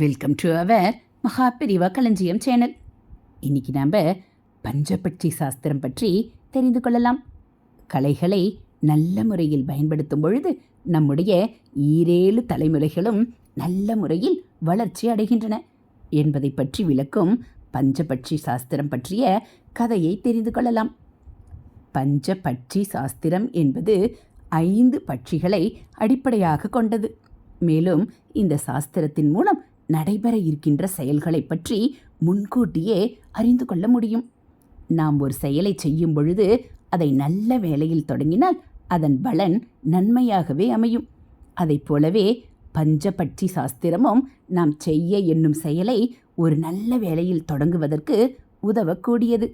Welcome to our மகா பிரிவா களஞ்சியம் சேனல் இன்னைக்கு நாம் பஞ்சபட்சி சாஸ்திரம் பற்றி தெரிந்து கொள்ளலாம். கலைகளை நல்ல முறையில் பயன்படுத்தும் பொழுது நம்முடைய ஈரேழு தலைமுறைகளும் நல்ல முறையில் வளர்ச்சி அடைகின்றன என்பதை பற்றி விளக்கும் பஞ்சபட்சி சாஸ்திரம் பற்றிய கதையை தெரிந்து கொள்ளலாம். பஞ்சபட்சி சாஸ்திரம் என்பது ஐந்து பட்சிகளை அடிப்படையாக கொண்டது. மேலும் இந்த சாஸ்திரத்தின் மூலம் நடைபெற இருக்கின்ற செயல்களை பற்றி முன்கூட்டியே அறிந்து கொள்ள முடியும். நாம் ஒரு செயலை செய்யும் பொழுது அதை நல்ல வேலையில் தொடங்கினால் அதன் பலன் நன்மையாகவே அமையும். அதைப் போலவே பஞ்சபட்சி சாஸ்திரமும் நாம் செய்ய என்னும் செயலை ஒரு நல்ல வேலையில் தொடங்குவதற்கு உதவக்கூடியது.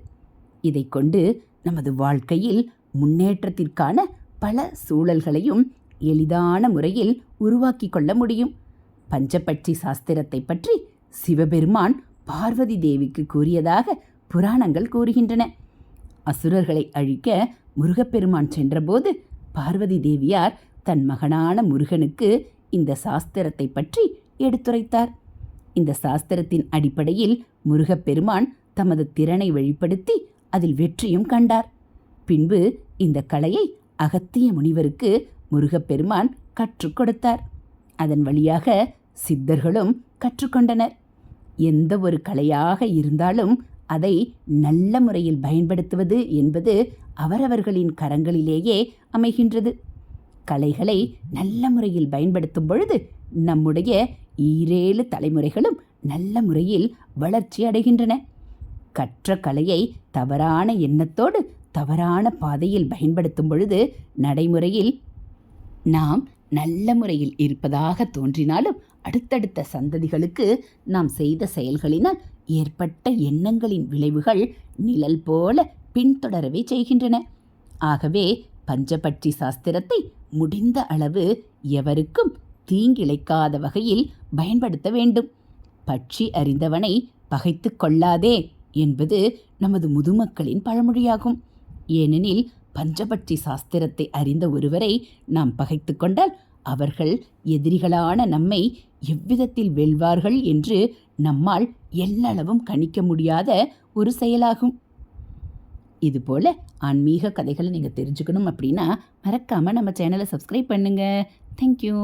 இதை கொண்டு நமது வாழ்க்கையில் முன்னேற்றத்திற்கான பல சூழல்களையும் எளிதான முறையில் உருவாக்கி கொள்ள முடியும். பஞ்சபட்சி சாஸ்திரத்தை பற்றி சிவபெருமான் பார்வதி தேவிக்கு கூறியதாக புராணங்கள் கூறுகின்றன. அசுரர்களை அழிக்க முருகப்பெருமான் சென்றபோது பார்வதி தேவியார் தன் மகனான முருகனுக்கு இந்த சாஸ்திரத்தை பற்றி எடுத்துரைத்தார். இந்த சாஸ்திரத்தின் அடிப்படையில் முருகப்பெருமான் தமது திறனை வெளிப்படுத்தி அதில் வெற்றியும் கண்டார். பின்பு இந்த கலையை அகத்திய முனிவருக்கு முருகப்பெருமான் கற்றுக் கொடுத்தார். அதன் வழியாக சித்தர்களும் கற்றுக்கொண்டனர். எந்த ஒரு கலையாக இருந்தாலும் அதை நல்ல முறையில் பயன்படுத்துவது என்பது அவரவர்களின் கரங்களிலேயே அமைகின்றது. கலைகளை நல்ல முறையில் பயன்படுத்தும் பொழுது நம்முடைய ஈரேழு தலைமுறைகளும் நல்ல முறையில் வளர்ச்சி அடைகின்றன. கற்ற கலையை தவறான எண்ணத்தோடு தவறான பாதையில் பயன்படுத்தும் பொழுது நடைமுறையில் நாம் நல்ல முறையில் இருப்பதாக தோன்றினாலும் அடுத்தடுத்த சந்ததிகளுக்கு நாம் செய்த செயல்களினால் ஏற்பட்ட எண்ணங்களின் விளைவுகள் நிழல் போல பின்தொடரவே செய்கின்றன. ஆகவே பஞ்சபட்சி சாஸ்திரத்தை முடிந்த அளவு எவருக்கும் தீங்கிழைக்காத வகையில் பயன்படுத்த வேண்டும். பட்சி அறிந்தவனை பகைத்து கொள்ளாதே என்பது நமது முதுமக்களின் பழமொழியாகும். ஏனெனில் பஞ்சபட்சி சாஸ்திரத்தை அறிந்த ஒருவரை நாம் பகைத்து கொண்டால் அவர்கள் எதிரிகளான நம்மை எவ்விதத்தில் வெல்வார்கள் என்று நம்மால் எல்லளவும் கணிக்க முடியாத ஒரு செயலாகும். இதுபோல் ஆன்மீக கதைகளை நீங்கள் தெரிஞ்சுக்கணும் அப்படின்னா மறக்காமல் நம்ம சேனலை சப்ஸ்கிரைப் பண்ணுங்கள் தேங்க்யூ